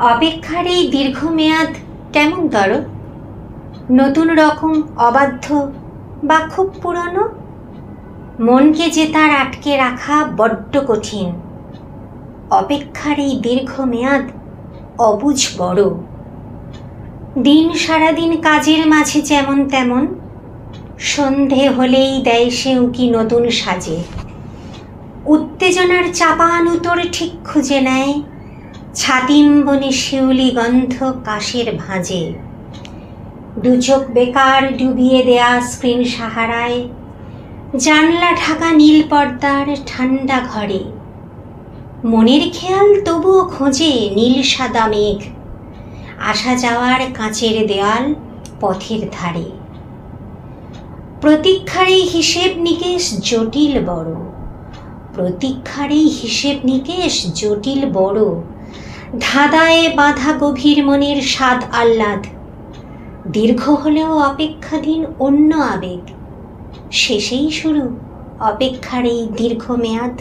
অপেক্ষার এই দীর্ঘমেয়াদ কেমন তর নতুন রকম, অবাধ্য বা খুব পুরনো? মনকে যে তার আটকে রাখা বড্ড কঠিন। অপেক্ষার এই দীর্ঘমেয়াদ অবুঝ বড়। দিন সারাদিন কাজের মাঝে যেমন তেমন, সন্ধে হলেই দেয় সে উকি নতুন সাজে। উত্তেজনার চাপানুতর ঠিক খুঁজে নেয় ছাতিম বনে শিউলি গন্ধ কাশের ভাঁজে। দু চোখ বেকার ডুবিয়ে দেয়া স্ক্রিন সাহারায়। জানলা ঢাকা নীল পর্দার ঠান্ডা ঘরে। মনের খেয়াল তবুও খোঁজে নীল সাদা মেঘ। আসা যাওয়ার কাঁচের দেয়াল পথের ধারে। প্রতীক্ষার এই হিসেব নিকেশ জটিল বড়। প্রতীক্ষার এই হিসেব নিকেশ জটিল বড়। ধাঁধায় বাঁধা গভীর মনের স্বাদ আহ্লাদ। দীর্ঘ হলেও অপেক্ষাধীন অন্য আবেগ। শেষেই শুরু অপেক্ষার এই দীর্ঘ মেয়াদ